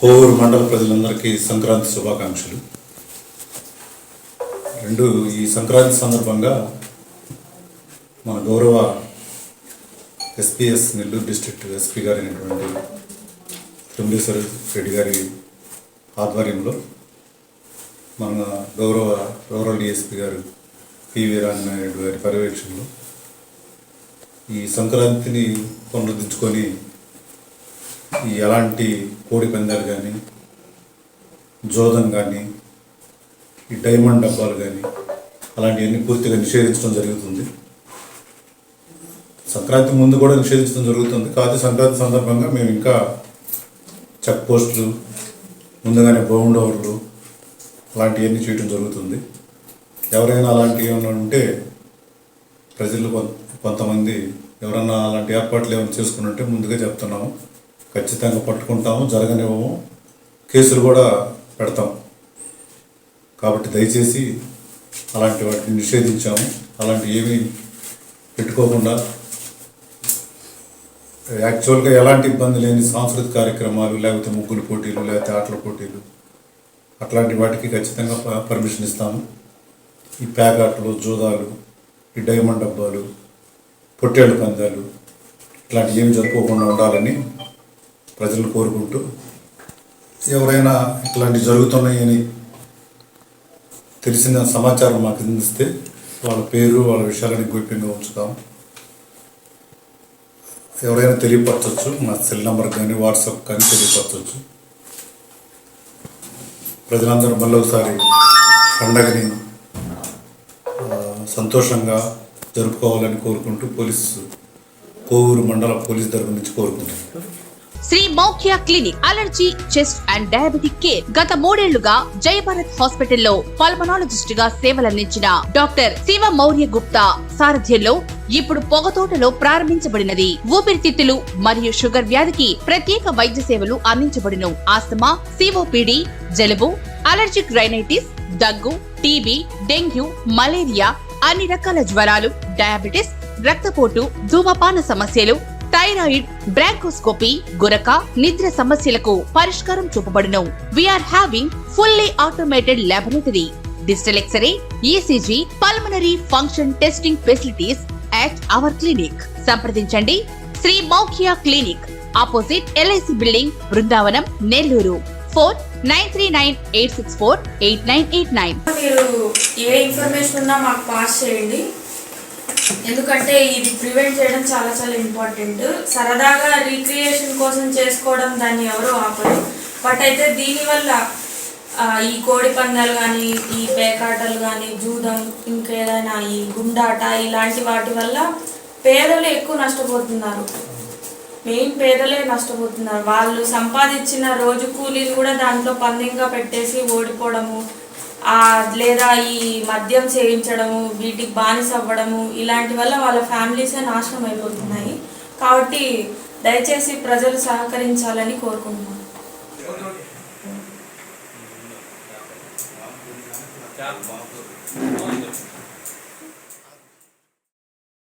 కోవూరు మండల ప్రజలందరికీ సంక్రాంతి శుభాకాంక్షలు. రెండు ఈ సంక్రాంతి సందర్భంగా మన గౌరవ ఎస్పీఎస్ నెల్లూరు డిస్ట్రిక్ట్ ఎస్పీ గారైనటువంటి త్రిమలేశ్వర రెడ్డి గారి ఆధ్వర్యంలో మన గౌరవ రూరల్ డిఎస్పీ గారు పివి వీరాంజనాయుడు గారి పర్యవేక్షణలో ఈ సంక్రాంతిని పునరుద్ధరించుకొని ఈ ఎలాంటి కోడి పందాలు కానీ జోదం కానీ ఈ డైమండ్ డబ్బాలు కానీ అలాంటివన్నీ పూర్తిగా నిషేధించడం జరుగుతుంది. సంక్రాంతి ముందు కూడా నిషేధించడం జరుగుతుంది. కాదు సంక్రాంతి సందర్భంగా మేము ఇంకా చెక్ పోస్టులు ముందుగానే బౌండ్ ఓవర్లు అలాంటివన్నీ చేయడం జరుగుతుంది. ఎవరైనా అలాంటివి ఏమైనా ఉంటే ప్రజలు కొంతమంది ఎవరన్నా అలాంటి ఏర్పాట్లు ఏమైనా చేసుకుని ఉంటే ముందుగా చెప్తున్నాము. ఖచ్చితంగా పట్టుకుంటాము జరగనివ్వము. కేసులు కూడా పెడతాం. కాబట్టి దయచేసి అలాంటి వాటిని నిషేధించాము. అలాంటి ఏమీ పెట్టుకోకుండా యాక్చువల్గా ఎలాంటి ఇబ్బంది లేని సాంస్కృతిక కార్యక్రమాలు లేకపోతే ముగ్గులు పోటీలు లేకపోతే ఆటల పోటీలు అట్లాంటి వాటికి ఖచ్చితంగా పర్మిషన్ ఇస్తాము. ఈ ప్యాకాట్లు జూదాలు ఈ డైమండ్ డబ్బాలు పొట్టేళ్ళు పందాలు ఇట్లాంటివి ఏమి జరుపుకోకుండా ఉండాలని ప్రజలు కోరుకుంటూ ఎవరైనా ఇట్లాంటివి జరుగుతున్నాయని తెలిసిన సమాచారం మాకు అందిస్తే వాళ్ళ పేరు వాళ్ళ విషయాలని గోప్యంగా ఉంచుతాం. ఎవరైనా తెలియపరచవచ్చు మా సెల్ నెంబర్ కానీ వాట్సాప్ కానీ తెలియపరచవచ్చు ప్రజలందరూ మళ్ళీ ఒకసారి పండగని సంతోషంగా జరుపుకోవాలని కోరుకుంటూ పోలీసు కోవూరు మండల పోలీస్ తరపు నుంచి కోరుకుంటున్నాను. Sri Maukhya clinic allergy chest and diabetic care గత మూడేళ్ళుగా జయభారత్ హాస్పిటల్లో పల్మనాలజిస్ట్గా సేవలందించిన డాక్టర్ శివ మౌర్య గుప్తా సారథ్యంలో ఇప్పుడు పొగతోటలో ప్రారంభించబడినది. ఊపిరితిత్తులు మరియు షుగర్ వ్యాధికి ప్రత్యేక వైద్య సేవలు అందించబడును. ఆస్తమా సిఓపిడి జలుబు అలర్జిక్ రైనైటిస్ దగ్గు టీబీ డెంగ్యూ మలేరియా అన్ని రకాల జ్వరాలు డయాబెటిస్ రక్తపోటు ధూమపాన సమస్యలు థైరాయిడ్ బ్రాంకోస్కోపీ గురక నిద్ర సమస్యలకు పరిష్కారం చూపబడును. We are having fully automated laboratory digital x-ray ECG pulmonary function testing facilities at our clinic సంప్రదించండి. Sri Moukhiya clinic opposite LIC building Brindavanam Nellore. Four nine three nine eight six four eight nine eight nine మీరు ఏ information ఉన్నా మాకు pass చేయండి. ఎందుకంటే ఇది prevent చేయడం చాలా చాలా ఇంపార్టెంట్ సరదాగా రీక్రియేషన్ కోసం చేసుకోవడం దాన్ని ఎవరు ఆపరు. బట్ అయితే దీనివల్ల ఈ కోడి పందాలు కానీ ఈ పేకాటలు కానీ జూదం ఇంకేదైనా ఈ గుండాట ఇలాంటి వాటి వల్ల పేదలు ఎక్కువ నష్టపోతున్నారు. మెయిన్ పేదలే నష్టపోతున్నారు. వాళ్ళు సంపాదించిన రోజు కూలీలు కూడా దాంట్లో పందెంగా పెట్టేసి ఓడిపోవడము లేదా ఈ మద్యం సేవించడము వీటికి బానిస అవ్వడము ఇలాంటి వల్ల వాళ్ళ ఫ్యామిలీసే నాశనం అయిపోతున్నాయి. కాబట్టి దయచేసి ప్రజలు సహకరించాలని కోరుకుంటున్నాను. 加五毛四，然。